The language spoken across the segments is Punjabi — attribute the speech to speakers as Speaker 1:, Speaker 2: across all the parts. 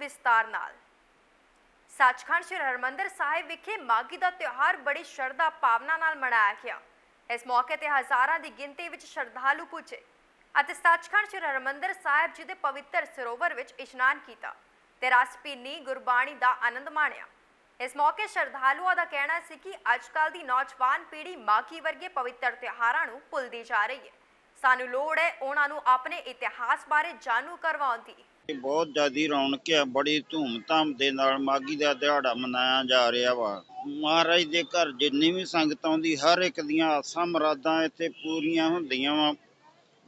Speaker 1: ਵਿਸਤਾਰ ਨਾਲ। ਸੱਚਖੰਡ ਸ੍ਰੀ ਹਰਿਮੰਦਰ ਸਾਹਿਬ ਵਿਖੇ ਮਾਘੀ ਦਾ ਤਿਉਹਾਰ ਬੜੀ ਸ਼ਰਧਾ ਭਾਵਨਾ ਨਾਲ ਮਨਾਇਆ ਗਿਆ। ਇਸ ਮੌਕੇ ਤੇ ਹਜ਼ਾਰਾਂ ਦੀ ਗਿਣਤੀ ਵਿੱਚ ਸ਼ਰਧਾਲੂ ਪੁੱਜੇ ਅਤੇ ਸੱਚਖੰਡ ਸ੍ਰੀ ਹਰਿਮੰਦਰ ਸਾਹਿਬ ਜੀ ਦੇ ਪਵਿੱਤਰ ਸਰੋਵਰ ਵਿੱਚ ਇਸ਼ਨਾਨ ਕੀਤਾ ਤੇ ਰਸ ਪੀਣੀ ਗੁਰਬਾਣੀ ਦਾ ਆਨੰਦ ਮਾਣਿਆ। ਇਸ ਮੌਕੇ ਸ਼ਰਧਾਲੂਆਂ ਦਾ ਕਹਿਣਾ ਸੀ ਕਿ ਅੱਜਕੱਲ ਦੀ ਨੌਜਵਾਨ ਪੀੜ੍ਹੀ ਮਾਘੀ ਵਰਗੇ ਪਵਿੱਤਰ ਤਿਉਹਾਰਾਂ ਨੂੰ ਭੁੱਲਦੀ ਜਾ ਰਹੀ ਹੈ। ਸਾਨੂੰ ਲੋੜ ਹੈ ਉਹਨਾਂ ਨੂੰ ਆਪਣੇ ਇਤਿਹਾਸ ਬਾਰੇ ਜਾਣੂ ਕਰਵਾਉਣ ਦੀ।
Speaker 2: ਬਹੁਤ ਜ਼ਿਆਦੀ ਰੌਣਕ ਹੈ, ਬੜੀ ਧੂਮ-ਧਾਮ ਦੇ ਨਾਲ ਮਾਗੀ ਦਾ ਦਿਹਾੜਾ ਮਨਾਇਆ ਜਾ ਰਿਹਾ ਵਾ। ਮਹਾਰਾਜ ਦੇ ਘਰ ਜਿੰਨੀ ਵੀ ਸੰਗਤ ਆਉਂਦੀ, ਹਰ ਇੱਕ ਦੀਆਂ ਆਸਾਂ ਮੁਰਾਦਾਂ ਇੱਥੇ ਪੂਰੀਆਂ ਹੁੰਦੀਆਂ ਵਾ।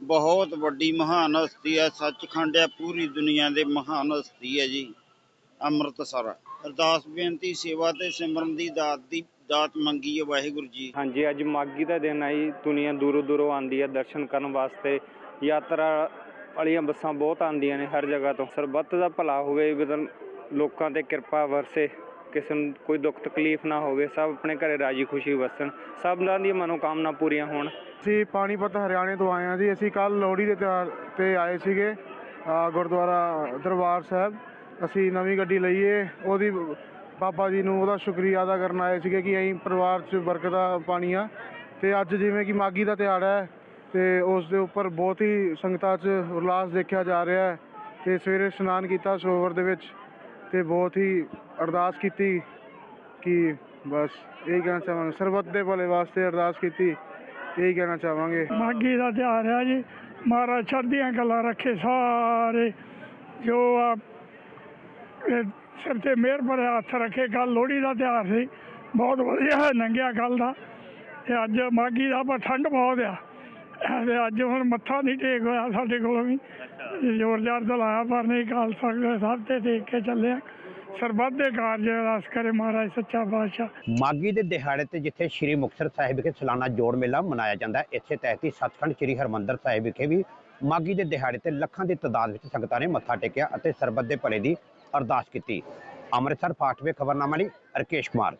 Speaker 2: ਬਹੁਤ ਵੱਡੀ ਮਹਾਨ ਹਸਤੀ ਹੈ, ਸੱਚਖੰਡ ਹੈ, ਪੂਰੀ ਦੁਨੀਆ ਦੇ ਮਹਾਨ ਹਸਤੀ ਹੈ ਜੀ। ਅੰਮ੍ਰਿਤਸਰ। ਅਰਦਾਸ ਬੇਨਤੀ ਸੇਵਾ ਤੇ ਸਿਮਰਨ ਦੀ ਦਾਤ ਦੀ ਦਾਤ ਮੰਗੀ ਹੈ ਵਾਹਿਗੁਰੂ ਜੀ।
Speaker 3: ਹਾਂਜੀ ਅੱਜ ਮਾਗੀ ਦਾ ਦਿਨ ਆਈ। ਦੁਨੀਆ ਦੂਰੋਂ ਦੂਰੋਂ ਆਉਂਦੀ ਹੈ ਦਰਸ਼ਨ ਕਰਨ ਵਾਸਤੇ। ਯਾਤਰਾ ਵਾਲੀਆਂ ਬੱਸਾਂ ਬਹੁਤ ਆਉਂਦੀਆਂ ਨੇ ਹਰ ਜਗ੍ਹਾ ਤੋਂ। ਸਰਬੱਤ ਦਾ ਭਲਾ ਹੋਵੇ ਵਿਦਨ ਲੋਕਾਂ ਤੇ ਕਿਰਪਾ ਵਰਸੇ। ਕਿਸੇ ਨੂੰ ਕੋਈ ਦੁੱਖ ਤਕਲੀਫ ਨਾ ਹੋਵੇ ਸਭ ਆਪਣੇ ਘਰੇ ਰਾਜੀ ਖੁਸ਼ੀ ਵਸਣ। ਸਭਨਾਂ ਦੀਆਂ ਮਨੋਕਾਮਨਾ ਪੂਰੀਆਂ ਹੋਣ।
Speaker 4: ਅਸੀਂ ਪਾਣੀਪਤ ਹਰਿਆਣੇ ਤੋਂ ਆਏ ਹਾਂ ਜੀ। ਅਸੀਂ ਕੱਲ ਲੋਹੜੀ ਦੇ ਤਿਉਹਾਰ ਤੇ ਆਏ ਸੀਗੇ ਗੁਰਦੁਆਰਾ ਦਰਬਾਰ ਸਾਹਿਬ। ਅਸੀਂ ਨਵੀਂ ਗੱਡੀ ਲਈਏ, ਉਹਦੀ ਬਾਬਾ ਜੀ ਨੂੰ ਉਹਦਾ ਸ਼ੁਕਰੀਆ ਅਦਾ ਕਰਨ ਆਏ ਸੀਗੇ ਕਿ ਅਸੀਂ ਪਰਿਵਾਰ 'ਚ ਬਰਕਤਾਂ ਪਾਣੀਆਂ। ਤੇ ਅੱਜ ਜਿਵੇਂ ਕਿ ਮਾਗੀ ਦਾ ਦਿਹਾੜਾ ਹੈ, ਤੇ ਉਸ ਦੇ ਉੱਪਰ ਬਹੁਤ ਹੀ ਸੰਗਤਾਂ 'ਚ ਉਲਾਸ ਦੇਖਿਆ ਜਾ ਰਿਹਾ ਹੈ। ਤੇ ਸਵੇਰੇ ਇਸ਼ਨਾਨ ਕੀਤਾ ਸਰੋਵਰ ਦੇ ਵਿੱਚ ਤੇ ਬਹੁਤ ਹੀ ਅਰਦਾਸ ਕੀਤੀ ਕਿ ਬਸ ਇਹੀ ਕਹਿਣਾ ਚਾਹਾਂਗੇ। ਸਰਬੱਤ ਦੇ ਭਲੇ ਵਾਸਤੇ ਅਰਦਾਸ ਕੀਤੀ, ਇਹੀ ਕਹਿਣਾ ਚਾਹਾਂਗੇ।
Speaker 5: ਮਾਘੀ ਦਾ ਤਿਉਹਾਰ ਹੈ ਜੀ। ਮਹਾਰਾਜ ਚੜ੍ਹਦੀਆਂ ਗੱਲਾਂ ਰੱਖੇ ਸਾਰੇ। ਜੋ ਆ ਇਹ ਸਿਰ ਤੇ ਮਿਹਰ ਭਰਿਆ ਹੱਥ ਰੱਖੇ ਕੱਲ ਲੋਹੜੀ ਦਾ ਤਿਉਹਾਰ ਸੀ। ਬਹੁਤ ਵਧੀਆ ਲੰਘਿਆ ਕੱਲ ਦਾ। ਤੇ ਅੱਜ ਮਾਘੀ ਦਾ ਪਰ ਠੰਡ ਬਹੁਤ ਆ। ਤੇ ਅੱਜ ਹੁਣ ਮੱਥਾ ਨਹੀਂ ਟੇਕ ਹੋਇਆ ਸਾਡੇ ਕੋਲੋਂ ਵੀ। ਜ਼ੋਰ ਜ਼ਾਰ ਪਰ ਨਹੀਂ ਕਾਲ ਸਕਦੇ, ਸਭ ਤੇ ਟੇਕ ਕੇ ਚੱਲਿਆ ਸਰਬੱਤ ਦੇ ਕਾਰਜ ਰਸ ਕਰੇ ਮਹਾਰਾਜ, ਸੱਚਾ ਪਾਤਸ਼ਾਹ।
Speaker 6: ਮਾਗੀ ਦੇ ਦਿਹਾੜੇ ਤੇ ਜਿੱਥੇ ਸ੍ਰੀ ਮੁਕਤਸਰ ਸਾਹਿਬ ਵਿਖੇ ਸਾਲਾਨਾ ਜੋੜ ਮੇਲਾ ਮਨਾਇਆ ਜਾਂਦਾ ਹੈ, ਇੱਥੇ ਤਹਿਤ ਹੀ ਸੱਚਖੰਡ ਸ੍ਰੀ ਹਰਮੰਦਰ ਸਾਹਿਬ ਵਿਖੇ ਵੀ ਮਾਗੀ ਦੇ ਦਿਹਾੜੇ ਤੇ ਲੱਖਾਂ ਦੀ ਤਾਦਾਦ ਵਿੱਚ ਸੰਗਤਾਂ ਨੇ ਮੱਥਾ ਟੇਕਿਆ ਅਤੇ ਸਰਬੱਤ ਦੇ ਭਲੇ ਦੀ ਅਰਦਾਸ ਕੀਤੀ। ਅੰਮ੍ਰਿਤਸਰ ਫਾਸਟਵੇ ਖਬਰਨਾਮਾ ਲਈ ਰਕੇਸ਼ ਕੁਮਾਰ